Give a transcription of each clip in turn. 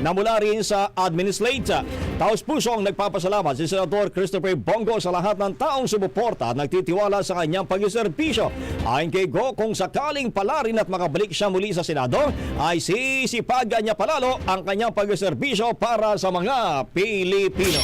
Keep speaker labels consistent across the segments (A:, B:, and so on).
A: na mula rin sa Administrate. Taos pusong nagpapasalamat si Senator Christopher Bongo sa lahat ng taong sumuporta at nagtitiwala sa kanyang pagsiservisyo. Ayon kay Go, kung sakaling palarin at makabalik siya muli sa Senado, ay sisipagan niya palalo ang kanyang pagsiservisyo para sa mga Pilipino.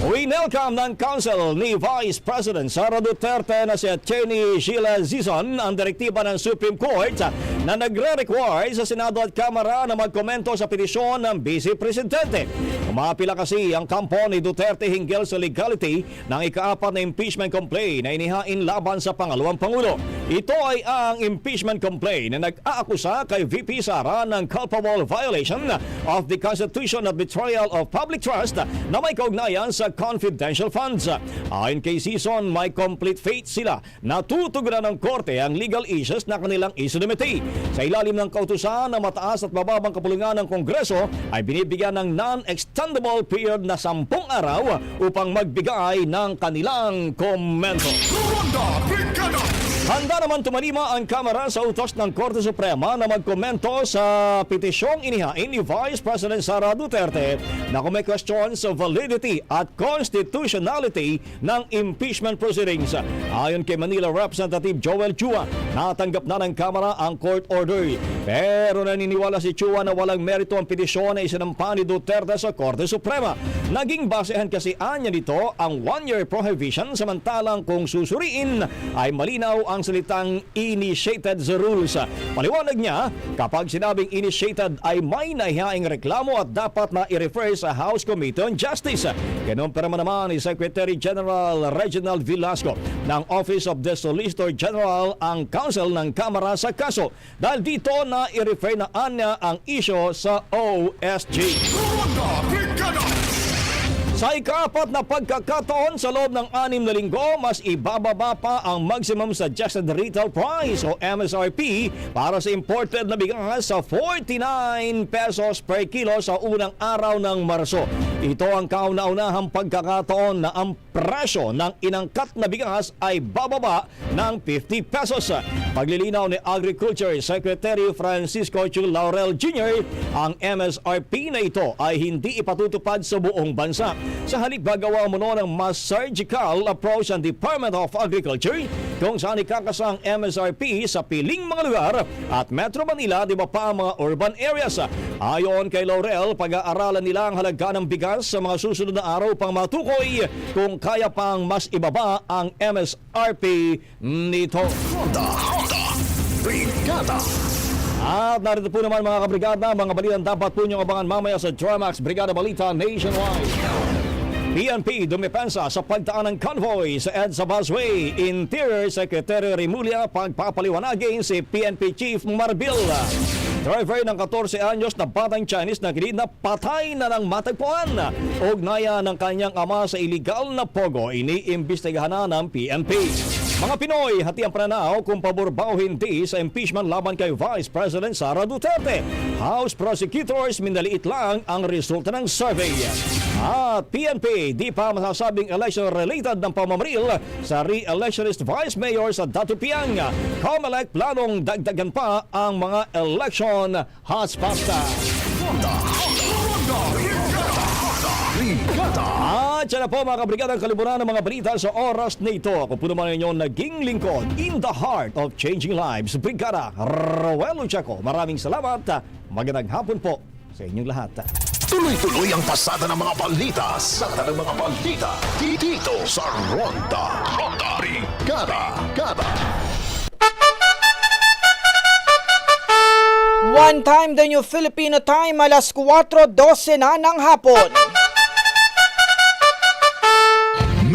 A: Winelcome ng Council ni Vice President Sara Duterte na si Attorney Sheila Zizon ang direktiba ng Supreme Court na nagre-require sa Senado at Kamara na magkomento sa petisyon ng Vice Presidente. Umapila kasi ang kampo ni Duterte hinggil sa legality ng ikaapat na impeachment complaint na inihain laban sa pangalawang Pangulo. Ito ay ang impeachment complaint na nag-aakusa kay VP Sara ng culpable violation of the Constitution at betrayal of public trust na may kaugnayan sa confidential funds. Ayon kay Season, may complete faith sila na tutugunan ng korte ang legal issues na kanilang isinumiti. Sa ilalim ng kautusan na mataas at mababang kapulungan ng Kongreso ay binibigyan ng non-extendable period na sampung araw upang magbigay ng kanilang komento. Handa naman tumalima ang Kamara sa utos ng Korte Suprema na magkomento sa petisyong inihain ni Vice President Sara Duterte na kung may question sa validity at constitutionality ng impeachment proceedings. Ayon kay Manila Representative Joel Chua, natanggap na ng Kamara ang court order. Pero naniniwala si Chua na walang merito ang petisyon na isinampa ni Duterte sa Korte Suprema. Naging basehan kasi anya nito ang one-year prohibition samantalang kung susuriin ay malinaw ang salitang initiated sa rules. Paliwanag niya, kapag sinabing initiated ay may nahihaing reklamo at dapat na i-refer sa House Committee on Justice. Naman naman ni Secretary General Reginald Velasco ng Office of the Solicitor General ang counsel ng Kamara sa kaso dahil dito na i-refer na anya ang isyo sa OSG. Sa ikaapat na pagkakataon sa loob ng anim na linggo, mas ibababa pa ang maximum suggested retail price o MSRP para sa imported na bigas sa 49 pesos per kilo sa unang araw ng Marso. Ito ang kauna-unahang pagkakataon na ang presyo ng inangkat na bigas ay bababa ng 50 pesos. Paglilinaw ni Agriculture Secretary Francisco Chu Laurel Jr., ang MSRP na ito ay hindi ipatutupad sa buong bansa. Sa halip gagawa mo ng mas surgical approach ang Department of Agriculture kung saan ikakasang MSRP sa piling mga lugar at Metro Manila di ba pa ang mga urban areas. Ayon kay Laurel, pag-aaralan nila ang halaga ng bigas sa mga susunod na araw pang matukoy kung kaya pang mas ibaba ang MSRP nito.
B: Brigada
A: At narito po naman mga kabrigada, mga balitang dapat po niyong abangan mamaya sa Dramax Brigada Balita Nationwide. PNP dumepensa sa pagdaan ng convoy sa EDSA Busway. Interior Secretary Remulla pagpapaliwanagin si PNP Chief Marbil. Driver ng 14 anyos na batang Chinese na na patay na ng matagpuan. Ugnaya ng kanyang ama sa illegal na pogo, iniimbestigahan na ng PNP. Mga Pinoy, hati ang pananaw kung pabor ba o hindi sa impeachment laban kay Vice President Sara Duterte. House prosecutors minaliit lang ang resulta ng survey. At PNP, di pa masasabing election-related ng pamamaril sa re-electionist Vice Mayor sa Datupiang. COMELEC planong dagdagan pa ang mga election hotspots.
B: Brigada
A: At yan na po mga kabrigada ang kaliburan ng mga balita sa oras na ito. Ako po naman inyong naging lingkod in the heart of changing lives. Brigada Roel Luchaco. Maraming salamat. Magandang hapon po sa inyong lahat.
B: Tuloy-tuloy ang pasada ng mga balita sa ng mga balita dito sa Ronda Ronda Brigada Gada
C: One time the new Filipino time alas 4.12 na ng hapon.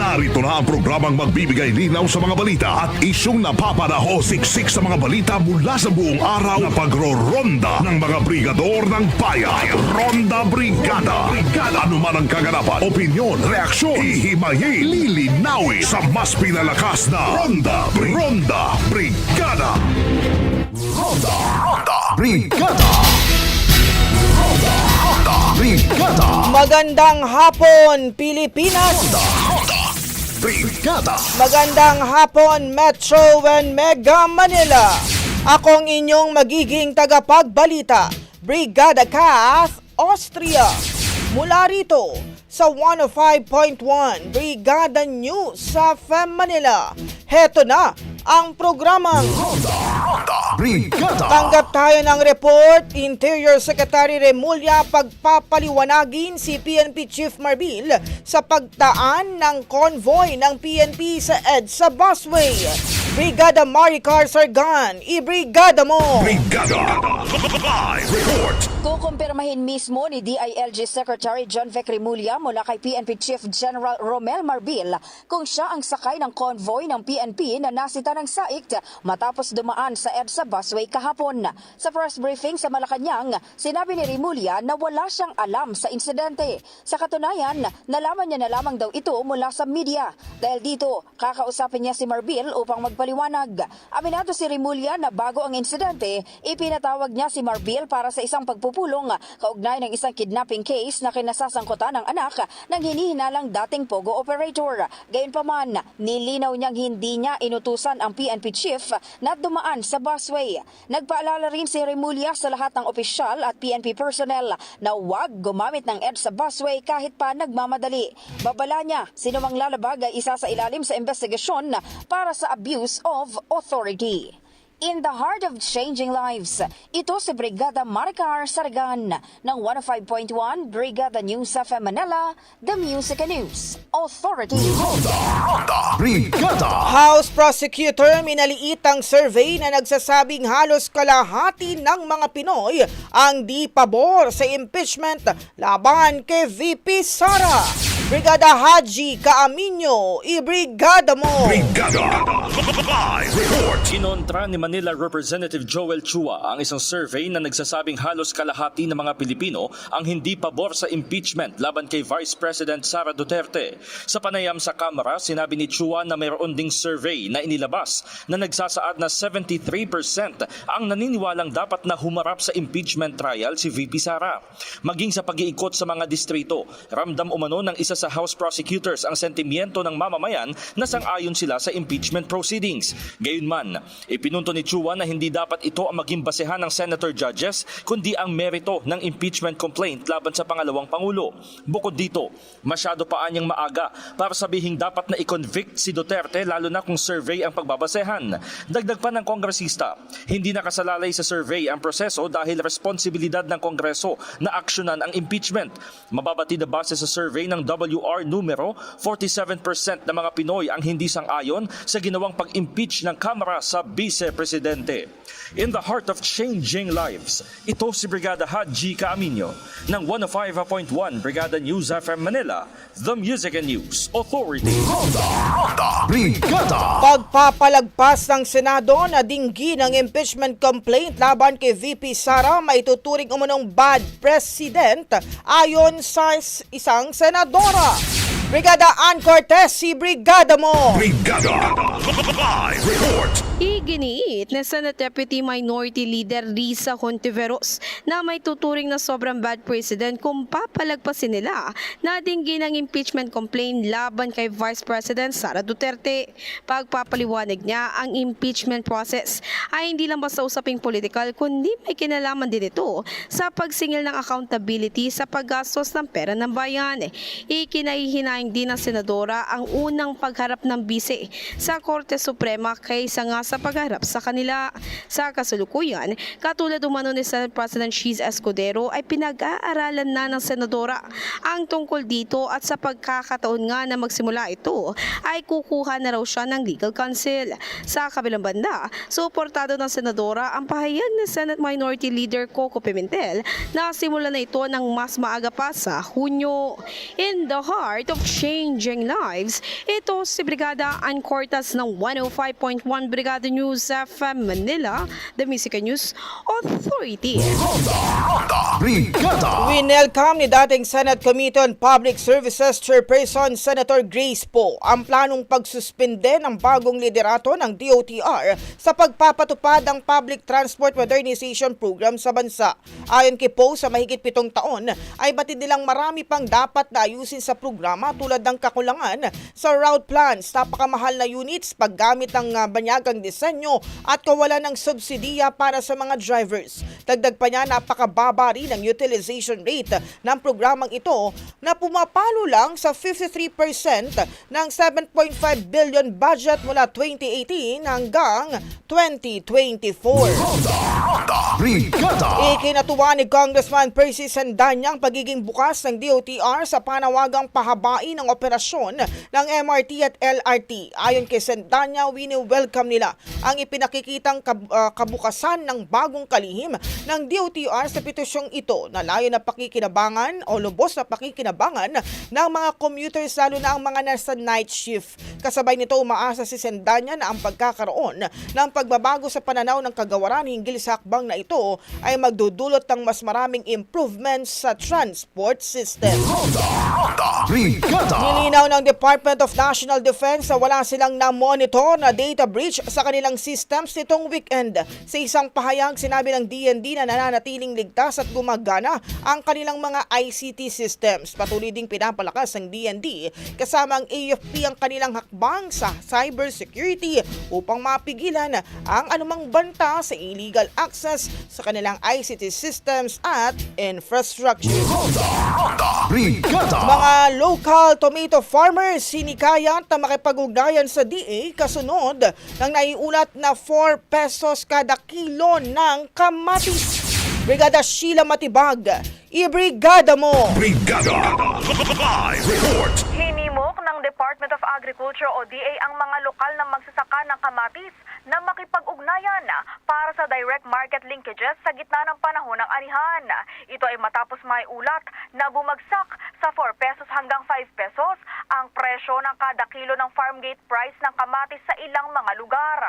B: Narito na ang programang magbibigay linaw sa mga balita at isyong napapanaho siksik sa mga balita mula sa buong araw na pagro-ronda ng mga brigador ng bayan. Ronda Brigada. Brigada. Ano man ang kaganapan, opinyon, reaksyon, ihimayin, lilinawin sa mas pinalakas na Ronda Ronda Brigada. Ronda Ronda Brigada. Ronda Ronda Brigada.
C: Magandang hapon, Pilipinas!
B: Ronda Brigada.
C: Magandang hapon, Metro and Mega Manila! Akong inyong magiging tagapagbalita, Brigada Kath, Austria. Mula rito sa 105.1 Brigada News sa FM Manila. Heto na ang programang
B: Brigada!
C: Tanggap tayo ng report, Interior Secretary Remulla pagpapaliwanagin si PNP Chief Marbil sa pagtaan ng convoy ng PNP sa EDSA busway. Brigada Maricar Sargan, i-brigada mo!
B: Brigada! Live report!
D: Kukumpirmahin mismo ni DILG Secretary John Vic Remulla mula kay PNP Chief General Romel Marbil kung siya ang sakay ng convoy ng PNP na nasita ng SAICT matapos dumaan sa EDSA busway kahapon. Sa press briefing sa Malacanang, sinabi ni Remulla na wala siyang alam sa insidente. Sa katunayan, nalaman niya na lamang daw ito mula sa media. Dahil dito, kakausapin niya si Marbil upang magpaliwanag. Aminado si Remulla na bago ang insidente, ipinatawag niya si Marbil para sa isang pagpupulong kaugnay ng isang kidnapping case na kinasasangkutan ng anak ng hinihinalang dating Pogo operator. Gayunpaman, nilinaw niyang hindi niya inutusan ang PNP chief na dumaan sa busway. Nagpaalala rin si Remulla sa lahat ng opisyal at PNP personnel na huwag gumamit ng EDSA busway kahit pa nagmamadali. Babala niya, sino mang lalabag ay isa sa ilalim sa investigasyon para sa abuse of authority. In the heart of changing lives, ito si Brigada Maricar Sargan ng 105.1 Brigada News of Manila, The Music and News Authority.
B: Brigada!
C: House Prosecutor minaliit ang survey na nagsasabing halos kalahati ng mga Pinoy ang di pabor sa impeachment laban kay VP Sara. Brigada Haji Kaaminyo, i-brigada mo!
B: Brigada! Live report!
E: Kinontra ni Manila Representative Joel Chua ang isang survey na nagsasabing halos kalahati ng mga Pilipino ang hindi pabor sa impeachment laban kay Vice President Sara Duterte. Sa panayam sa Kamara, sinabi ni Chua na mayroon ding survey na inilabas na nagsasaad na 73% ang naniniwalang dapat na humarap sa impeachment trial si VP Sara. Maging sa pag-iikot sa mga distrito, ramdam umano ng isa sa House prosecutors ang sentimiento ng mamamayan na sang-ayon sila sa impeachment proceedings. Gayunman, ipinunto ni Chua na hindi dapat ito ang maging basehan ng senator judges kundi ang merito ng impeachment complaint laban sa pangalawang pangulo. Bukod dito, masyado pa anyang maaga para sabihing dapat na i-convict si Duterte lalo na kung survey ang pagbabasehan. Dagdag pa ng kongresista, hindi nakasalalay sa survey ang proseso dahil responsibilidad ng kongreso na aksyonan ang impeachment. Mababatid na base sa survey ng WR numero, 47% ng mga Pinoy ang hindi sang-ayon sa ginawang pag-impeach ng Kamara sa Vice-Presidente. In the heart of changing lives, ito si Brigada Haji Kaaminyo ng 105.1 Brigada News FM Manila, The Music and News Authority.
B: Brigada!
C: Pagpapalagpas ng Senado na dinggi ng impeachment complaint laban kay VP Sara maituturing umunong bad president ayon sa is- isang senadora. 살아 Brigada Ann Cortez, si Brigada mo!
B: Brigada! Live report!
F: Iginiit na Senate Deputy Minority Leader Risa Hontiveros na may tuturing na sobrang bad president kung papalagpasin nila na dinggin ang impeachment complaint laban kay Vice President Sara Duterte. Pagpapaliwanag niya ang impeachment process ay hindi lang basta usaping political kundi may kinalaman din ito sa pagsingil ng accountability sa paggastos ng pera ng bayan. Ikinahihinaing din ng senadora ang unang pagharap ng bise sa Korte Suprema kaysa nga sa pagharap sa kanila. Sa kasalukuyan, katulad umano ni Senate President Cheese Escudero ay pinag-aaralan na ng senadora ang tungkol dito at sa pagkakataon nga na magsimula ito ay kukuha na raw siya ng legal counsel. Sa kabilang banda, suportado ng senadora ang pahayag ni Senate Minority Leader Coco Pimentel na simula na ito ng mas maaga pa sa Hunyo. In the heart of changing lives, ito si Brigada Ann Cortas ng 105.1 Brigada News FM Manila, The Music News Authority.
B: Brigada!
C: Winelcome ni dating Senate Committee on Public Services Chairperson Senator Grace Poe ang planong pagsuspende ng bagong liderato ng DOTR sa pagpapatupad ng Public Transport Modernization Program sa bansa. Ayon kay Poe, sa mahigit pitong taon ay batid nilang marami pang dapat na ayusin sa programa tulad ng kakulangan sa route plans, napakamahal na units, paggamit ng ah, banyagang disenyo at kawalan ng subsidiya para sa mga drivers. Dagdag pa niya, napakababa rin ang utilization rate ng programang ito na pumapalo lang sa 53% ng 7.5 billion budget mula 2018 hanggang 2024.
B: Brigada!
C: Ikinatuwa ni Congressman Percy Sandanya ang pagiging bukas ng DOTR sa panawagang pahabain ng operasyon ng MRT at LRT. Ayon kay Sandanya, wini-welcome nila ang ipinakikitang kab- ah, kabukasan ng bagong kalihim ng DOTR sa petisyong ito na layo na pakikinabangan o lubos na pakikinabangan ng mga commuters lalo na ang mga nasa night shift. Kasabay nito umaasa si Sandanya na ang pagkakaroon ng pagbabago sa pananaw ng kagawaran hinggil sa hakbang na ito ay magdudulot ng mas maraming improvements sa transport system.
B: Brigada!
C: Nilinaw ng Department of National Defense na wala silang na-monitor na data breach sa kanilang systems nitong weekend. Sa isang pahayag, sinabi ng DND na nananatiling ligtas at gumagana ang kanilang mga ICT systems. Patuloy ding pinapalakas ng DND kasama ang AFP ang kanilang hakbang sa cybersecurity upang mapigilan ang anumang banta sa illegal access sa kanilang ICT systems at infrastructure.
B: Brigada!
C: Mga local tomato farmers sinikayat na makipag-ugnayan sa DA kasunod ng naiulat na 4 pesos kada kilo ng kamatis. Brigada Sheila Matibag, ibrigada mo!
B: Brigada! Live report!
G: Hinimok ng Department of Agriculture o DA ang mga lokal na magsasaka ng kamatis na makipag-ugnayan para sa direct market linkages sa gitna ng panahon ng anihan. Ito ay matapos may ulat na bumagsak sa 4 pesos hanggang 5 pesos ang presyo ng kada kilo ng farm gate price ng kamatis sa ilang mga lugar.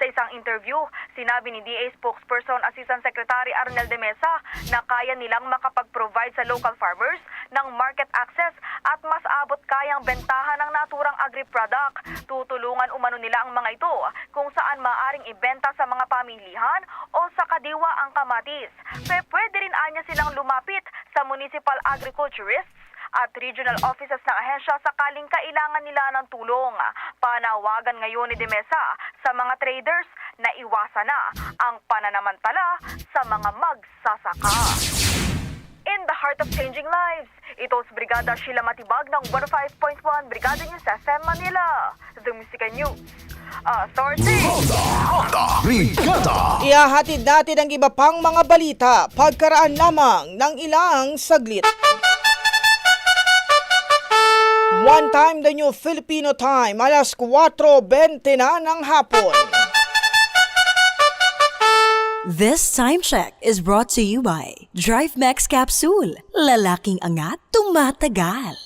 G: Sa isang interview, sinabi ni DA spokesperson Assistant Secretary Arnel de Mesa na kaya nilang makapag-provide sa local farmers ng market access at mas abot kayang bentahan ng naturang agri-product. Tutulungan umano nila ang mga ito kung saan maaring ibenta sa mga pamilihan o sa kadiwa ang kamatis. Pe pwede rin anya silang lumapit sa municipal agriculturists at regional offices ng ahensya sakaling kailangan nila ng tulong. Panawagan ngayon ni Demesa sa mga traders na iwasan na ang pananamantala sa mga magsasaka. In the heart of changing lives, ito si Brigada Sheila Matibag ng 105.1 Brigada News FM Manila. The Musica News. Authority!
B: Brigada!
C: Ihahatid natin ang iba pang mga balita pagkaraan lamang ng ilang saglit. One time the new Filipino time, alas 4.20 na ng hapon.
H: This time check is brought to you by Drive Max Capsule. Lalaking angat, tumatagal.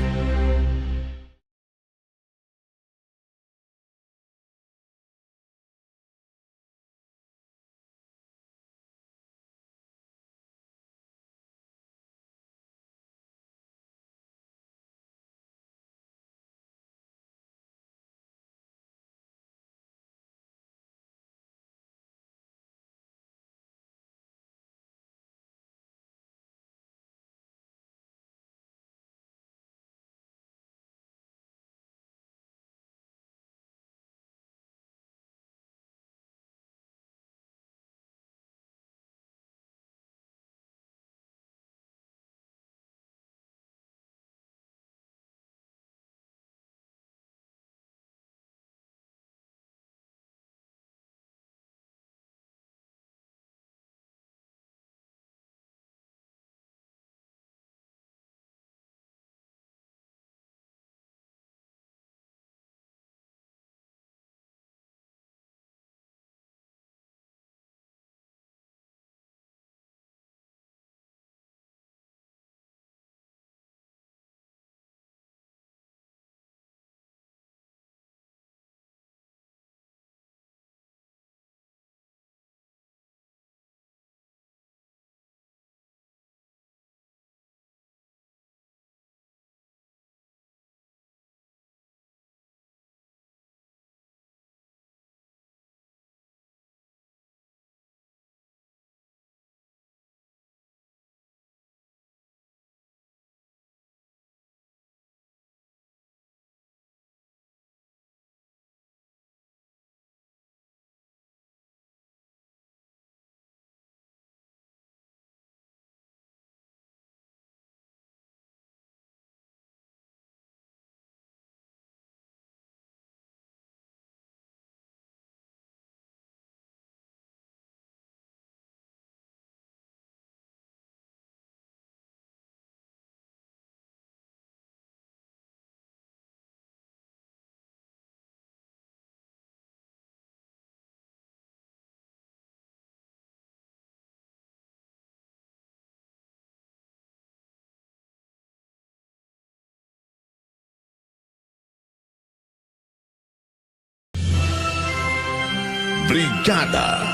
B: Brigada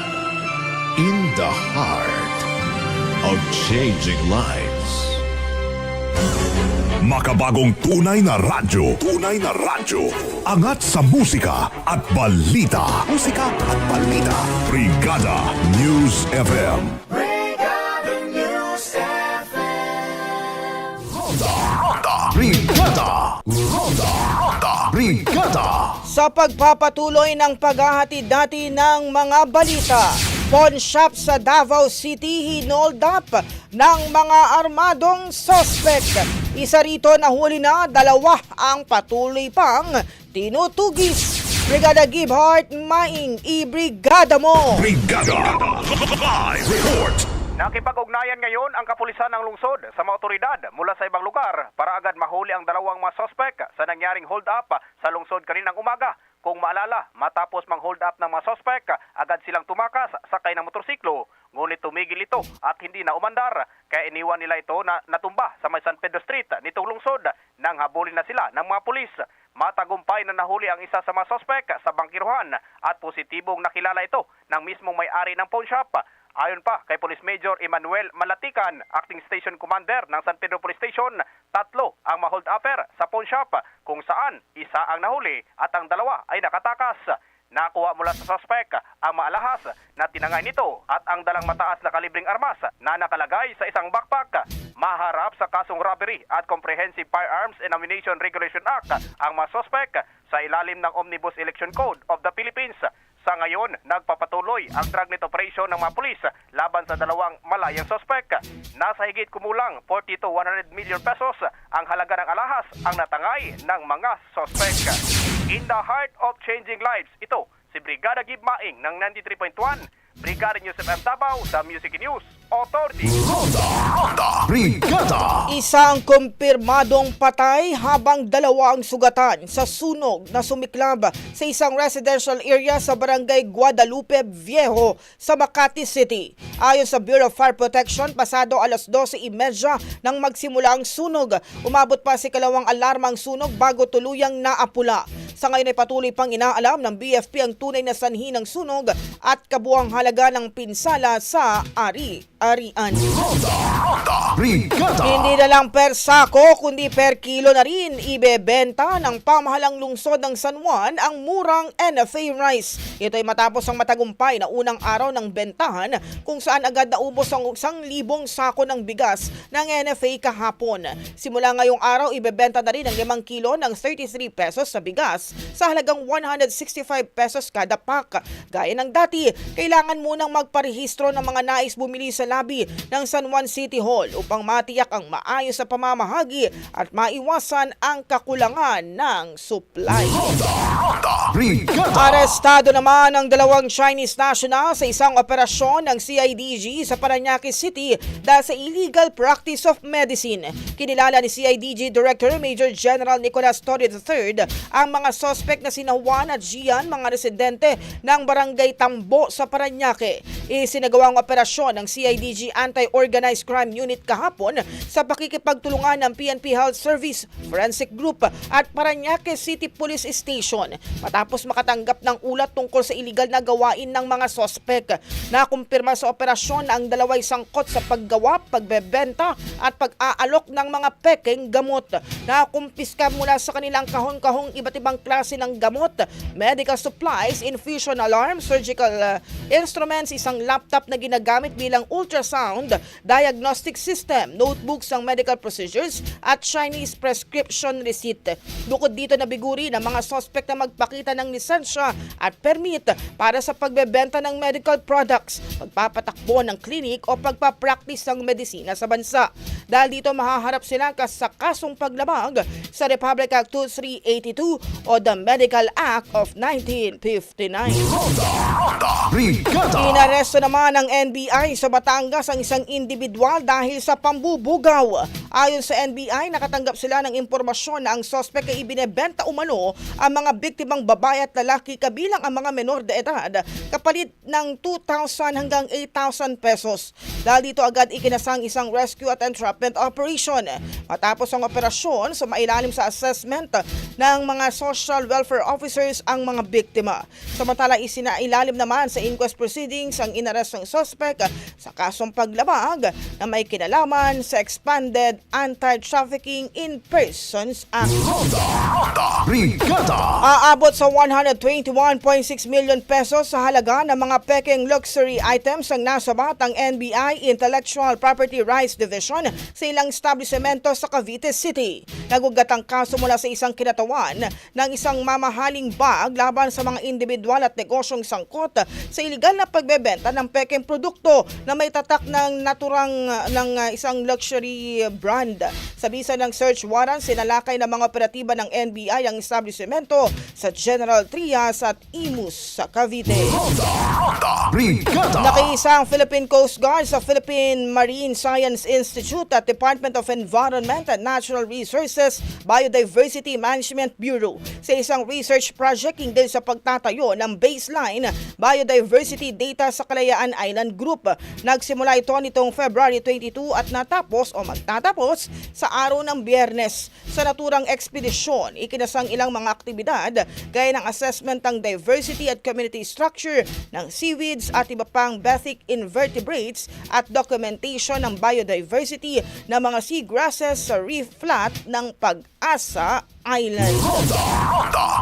B: in the heart of changing lives. Makabagong tunay na radyo. Tunay na radyo. Angat sa musika at balita. Musika at balita. Brigada News FM. Brigada News FM. Ronda, Ronda, Brigada. Ronda, Ronda, Brigada.
C: Sa pagpapatuloy ng paghahatid dati ng mga balita, pawn shop sa Davao City hinold up ng mga armadong suspect. Isa rito nahuli na dalawa ang patuloy pang tinutugis. Brigada Gibbart, maing i-brigada mo!
B: Brigada. Live report.
I: Nakipag-ugnayan ngayon ang kapulisan ng lungsod sa mga otoridad mula sa ibang lugar para agad mahuli ang dalawang mga sospek sa nangyaring hold-up sa lungsod kaninang umaga. Kung maalala, matapos mang hold up ng mga sospek, agad silang tumakas sakay ng motorsiklo. Ngunit tumigil ito at hindi na umandar. Kaya iniwan nila ito na natumba sa may San Pedro Street nitong lungsod nang habulin na sila ng mga pulis. Matagumpay na nahuli ang isa sa mga sospek sa bangkiruhan at positibong nakilala ito ng mismong may-ari ng pawn shop. Ayon pa kay Police Major Emmanuel Malatikan, Acting Station Commander ng San Pedro Police Station, tatlo ang ma-hold upper sa pawn shop kung saan isa ang nahuli at ang dalawa ay nakatakas. Nakuha mula sa suspect ang maalahas na tinangay nito at ang dalang mataas na kalibring armas na nakalagay sa isang backpack. Maharap sa kasong robbery at Comprehensive Firearms and Ammunition Regulation Act ang mga suspect sa ilalim ng Omnibus Election Code of the Philippines. Sa ngayon, nagpapatuloy ang dragnet operation ng mga pulis laban sa dalawang malayang sospek. Nasa higit kumulang 40 to 100 million pesos ang halaga ng alahas ang natangay ng mga sospek. In the heart of changing lives, ito si Brigada Gib Maing ng 93.1 Brigada News FM Davao sa Music News Authority.
B: Ronda, Ronda, Brigada.
C: Isang kumpirmadong patay habang dalawa ang sugatan sa sunog na sumiklab sa isang residential area sa barangay Guadalupe Viejo sa Makati City. Ayon sa Bureau of Fire Protection, pasado alas 12.30 nang magsimula ang sunog. Umabot pa si kalawang alarmang sunog bago tuluyang naapula. Sa ngayon ay patuloy pang inaalam ng BFP ang tunay na sanhi ng sunog at kabuang halaga ng pinsala sa ari-arian.
B: Ronda, Ronda, Brigada.
C: Hindi na lang per sako kundi per kilo na rin ibebenta ng pamahalang lungsod ng San Juan ang murang NFA rice. Ito ay matapos ang matagumpay na unang araw ng bentahan kung saan agad naubos ang isang libong sako ng bigas ng NFA kahapon. Simula ngayong araw ibebenta na rin ang 5 kilo ng 33 pesos sa bigas sa halagang 165 pesos kada pack. Gaya ng dati, kailangan munang magparehistro ng mga nais bumili sa labi ng San Juan City Hall upang matiyak ang maayos sa pamamahagi at maiwasan ang kakulangan ng supply. Arestado naman ang dalawang Chinese national sa isang operasyon ng CIDG sa Paranaque City dahil sa illegal practice of medicine. Kinilala ni CIDG Director Major General Nicolas Torre III ang mga suspect na sina Juan at Gian, mga residente ng Barangay Tambo sa Paranaque. Isinagawang operasyon ng CIDG Anti-Organized Crime Unit kahapon sa pakikipagtulungan ng PNP Health Service, Forensic Group at Paranaque City Police Station matapos makatanggap ng ulat tungkol sa iligal na gawain ng mga sospek. Nakumpirma sa operasyon na ang dalaway sangkot sa paggawa, pagbebenta at pag-aalok ng mga peking gamot. Nakumpiska mula sa kanilang kahon-kahong iba't ibang klase ng gamot, medical supplies, infusion alarm, surgical uh, instruments, isang laptop na ginagamit bilang ultrasound, diagnostic system, notebooks ng medical procedures at Chinese prescription receipt. Bukod dito nabiguri ng mga sospek na magpakita ng lisensya at permit para sa pagbebenta ng medical products, pagpapatakbo ng clinic o pagpapractice ng medisina sa bansa. Dahil dito mahaharap sila sa kasong paglabag sa Republic Act 2382 o the Medical Act of 1959.
B: Ronda, Brigada.
C: Inaresto naman ng NBI sa Batangas ang isang individual dahil sa pambubugaw. Ayon sa NBI, nakatanggap sila ng impormasyon na ang sospek ay ibinebenta umano ang mga biktimang babae at lalaki kabilang ang mga menor de edad kapalit ng 2,000 hanggang 8,000 pesos. Dahil dito agad ikinasang isang rescue at entrapment operation. Matapos ang operasyon, sa mailalim sa assessment ng mga social welfare officers ang mga biktima. Samantala isinailalim naman sa inquest proceedings ang inarest ng suspect sa kasong paglabag na may kinalaman sa expanded Anti-Trafficking in Persons Act.
B: Brigada!
C: Aabot sa 121.6 million pesos sa halaga ng mga peking luxury items ang nasabat ang NBI Intellectual Property Rights Division sa ilang establishmento sa Cavite City. Nagugat ang kaso mula sa isang kinatawan ng isang mamahaling bag laban sa mga individual at negosyong sangkot sa iligal na pagbebenta ng peking produkto na may tatak ng naturang ng uh, isang luxury brand. Sa bisa ng search warrant, sinalakay ng mga operatiba ng NBI ang establishmento sa General Trias at Imus sa Cavite. Nakiisa ang Philippine Coast Guard sa Philippine Marine Science Institute at Department of Environment and Natural Resources Biodiversity Management Bureau sa isang research project hinggil sa pagtatayo ng baseline biodiversity data sa Kalayaan Island Group. Nagsimula ito nitong February 22 at natapos o magtatapos sa araw ng biyernes. Sa naturang ekspedisyon, ikinasang ilang mga aktibidad gaya ng assessment ng diversity at community structure ng seaweeds at iba pang bathic invertebrates at documentation ng biodiversity ng mga seagrasses sa reef flat ng Pag-asa Island.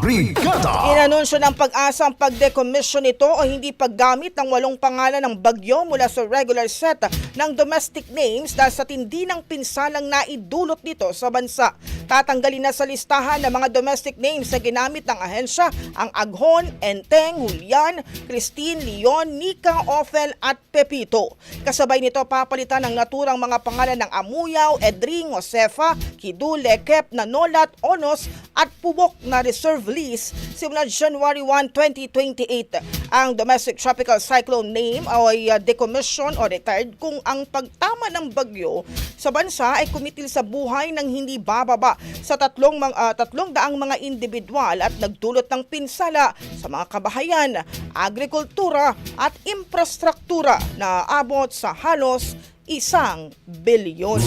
B: Brigada!
C: Inanunsyo ng pag-asa ang pag-decommission nito o hindi paggamit ng walong pangalan ng bagyo mula sa regular set ng domestic names dahil sa tindi ng pinsalang naidulot nito sa bansa. Tatanggalin na sa listahan ng mga domestic names na ginamit ng ahensya ang Aghon, Enteng, Julian, Christine, Leon, Nika, Ophel at Pepito. Kasabay nito papalitan ng naturang mga pangalan ng Amuyaw, Edring, Josefa, Kidu, Lekep, Nanolat, Onos at Pubok na reserve list simula January 1, 2028. Ang domestic tropical cyclone name ay uh, decommission o retired kung ang pagtama ng bagyo sa bansa ay kumitil sa buhay ng hindi bababa sa tatlong, ah, tatlong daang mga individual at nagdulot ng pinsala sa mga kabahayan, agrikultura at infrastruktura na abot sa halos isang bilyon.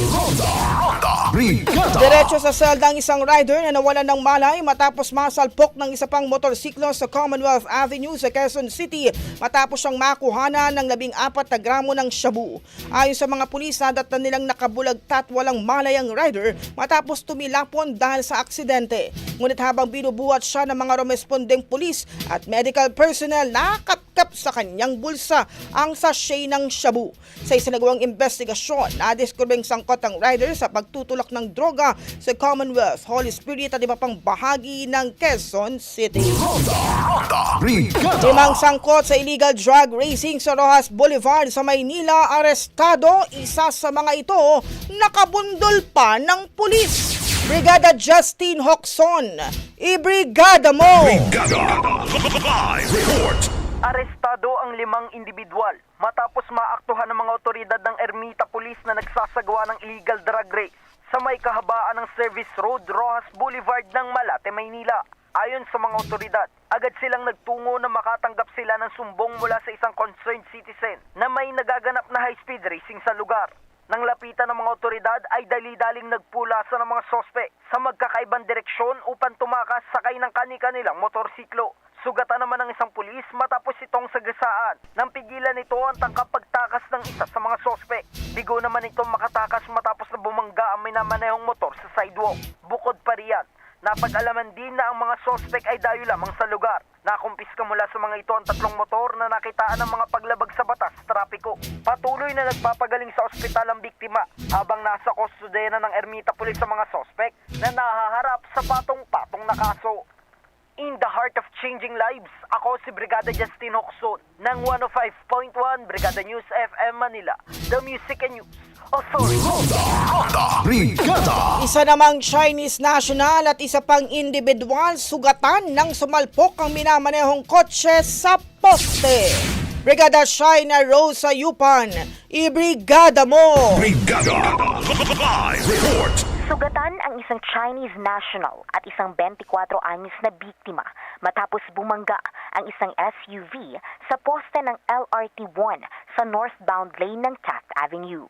C: Diretso sa selda ang isang rider na nawalan ng malay matapos masalpok ng isa pang motorsiklo sa Commonwealth Avenue sa Quezon City matapos siyang makuhana ng labing apat na gramo ng shabu. Ayon sa mga pulis, nadatan nilang nakabulagtat walang malay ang rider matapos tumilapon dahil sa aksidente. Ngunit habang binubuhat siya ng mga rumespondeng pulis at medical personnel, nakapkap sa kanyang bulsa ang sachet ng shabu. Sa isinagawang investigasyon, nadiskurbeng sangkot ang rider sa pagtutulak ng droga sa Commonwealth, Holy Spirit at iba pang bahagi ng Quezon City. Limang sangkot sa illegal drug racing sa Rojas Boulevard sa Maynila, arestado. Isa sa mga ito, nakabundol pa ng pulis. Brigada Justin Hoxon, ibrigada mo!
B: Brigada! Live report!
J: Arestado ang limang individual matapos maaktuhan ng mga otoridad ng Ermita Police na nagsasagawa ng illegal drug race sa may kahabaan ng Service Road, Rojas Boulevard ng Malate, Maynila. Ayon sa mga otoridad, agad silang nagtungo na makatanggap sila ng sumbong mula sa isang concerned citizen na may nagaganap na high-speed racing sa lugar. Nang lapitan ng mga otoridad ay dali-daling nagpulasa ng mga sospek sa magkakaibang direksyon upang tumakas sakay ng kani-kanilang motorsiklo. Sugatan naman ng isang pulis matapos itong sagasaan. Nang pigilan nito ang tangkap pagtakas ng isa sa mga sospek. Bigo naman itong makatakas matapos na bumangga ang minamanehong motor sa sidewalk. Bukod pa riyan, napag-alaman din na ang mga sospek ay dayo lamang sa lugar. Nakumpiska mula sa mga ito ang tatlong motor na nakitaan ng mga paglabag sa batas trapiko. Patuloy na nagpapagaling sa ospital ang biktima habang nasa kustodena ng Ermita Police sa mga sospek na nahaharap sa patong-patong na kaso. The heart of changing lives, ako si Brigada Justin Hoxon ng 105.1 Brigada News FM Manila, The Music and News Authority.
B: Brigada!
C: Isa namang Chinese national at isa pang individual sugatan ng sumalpok ang minamanehong kotse sa poste. Brigada China Rosa Yupan, ibrigada mo!
B: Brigada! Live report!
K: Sugatan ang isang Chinese national at isang 24 anyos na biktima matapos bumangga ang isang SUV sa poste ng LRT1 sa northbound lane ng Taft Avenue.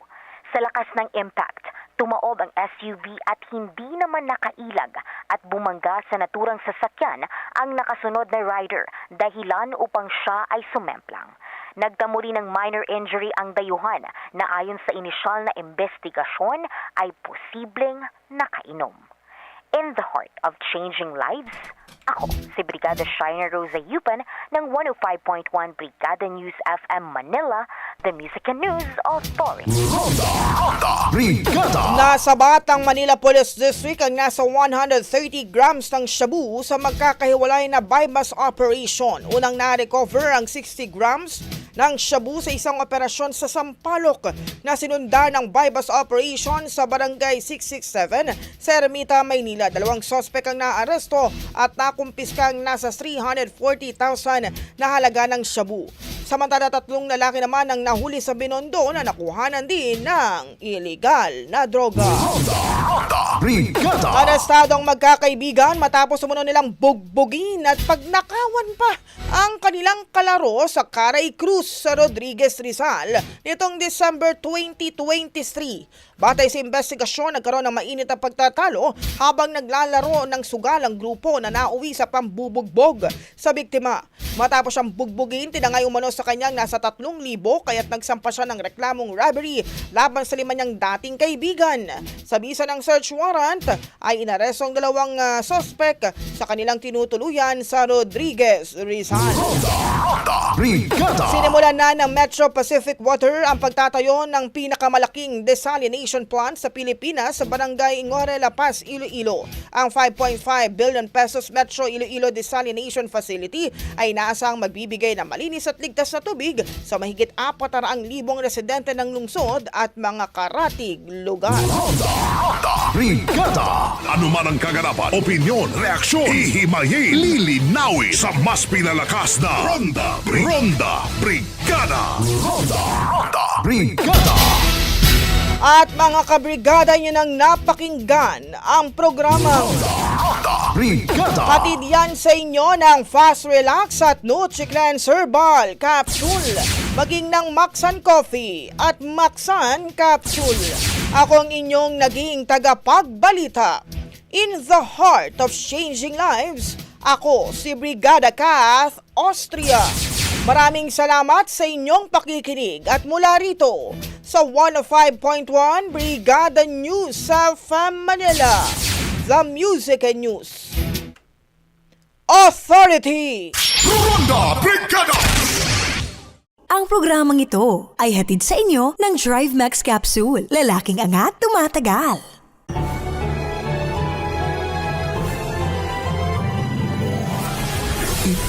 K: Sa lakas ng impact, tumaob ang SUV at hindi naman nakailag at bumangga sa naturang sasakyan ang nakasunod na rider dahilan upang siya ay sumemplang. Nagtamo rin ng minor injury ang dayuhan na ayon sa inisyal na investigasyon ay posibleng nakainom. In the heart of changing lives, ako si Brigada Shiner Rosa Yupan ng 105.1 Brigada News FM Manila, the Music and News Authority.
B: Brigada!
C: Nasa Batang Manila Police District ang nasa 130 grams ng shabu sa magkakahiwalay na bypass operation. Unang na-recover ang 60 grams ng shabu sa isang operasyon sa Sampaloc na sinundan ng bypass operation sa Barangay 667 sa Ermita, Maynila. Dalawang sospek ang naaresto at nakumpiska ang nasa 340,000 na halaga ng shabu. Samantala tatlong lalaki naman ang nahuli sa Binondo na nakuhanan din ng illegal na droga.
B: Brigada!
C: Arestado ang magkakaibigan matapos sumunod nilang bugbugin at pagnakawan pa ang kanilang kalaro sa Caray Cruz sa Rodriguez Rizal nitong December 2023. Batay sa investigasyon, nagkaroon ng mainit na pagtatalo habang naglalaro ng sugal ang grupo na nauwi sa pambubugbog sa biktima. Matapos siyang bugbugin, tinangay umano sa kanyang nasa 3,000 kaya't nagsampa siya ng reklamong robbery laban sa lima niyang dating kaibigan. Sa bisa ng search warrant ay inaresto ang dalawang ah, sospek sa kanilang tinutuluyan sa Rodriguez Rizal. Sinimulan na ng Metro Pacific Water ang pagtatayo ng pinakamalaking desalination plant sa Pilipinas sa Barangay Ingore, La Paz, Iloilo. Ang 5.5 billion pesos Metro Iloilo Desalination Facility ay naasang magbibigay ng malinis at ligtas na tubig sa mahigit 400,000 residente ng lungsod at mga karatig lugar.
B: Brigada! Ano man ang kaganapan, opinyon, reaksyon, hihimayin, lilinawin sa mas pinalakas na Ronda Ronda Brigada! Ronda Ronda Brigada!
C: At mga kabrigada nyo nang napakinggan ang
B: Brigada!
C: Hatid yan sa inyo ng Fast Relax at NutriCleanse Herbal Capsule. Maging ng Maxan Coffee at Maxan Capsule. Ako ang inyong naging tagapagbalita. In the heart of changing lives, ako si Brigada Kath Austria. Maraming salamat sa inyong pakikinig at mula rito sa 105.1 Brigada News sa Manila. The Music and News Authority.
B: Ronda Brigada!
H: Ang programang ito ay hatid sa inyo ng Drive Max Capsule. Lalaking angat, tumatagal.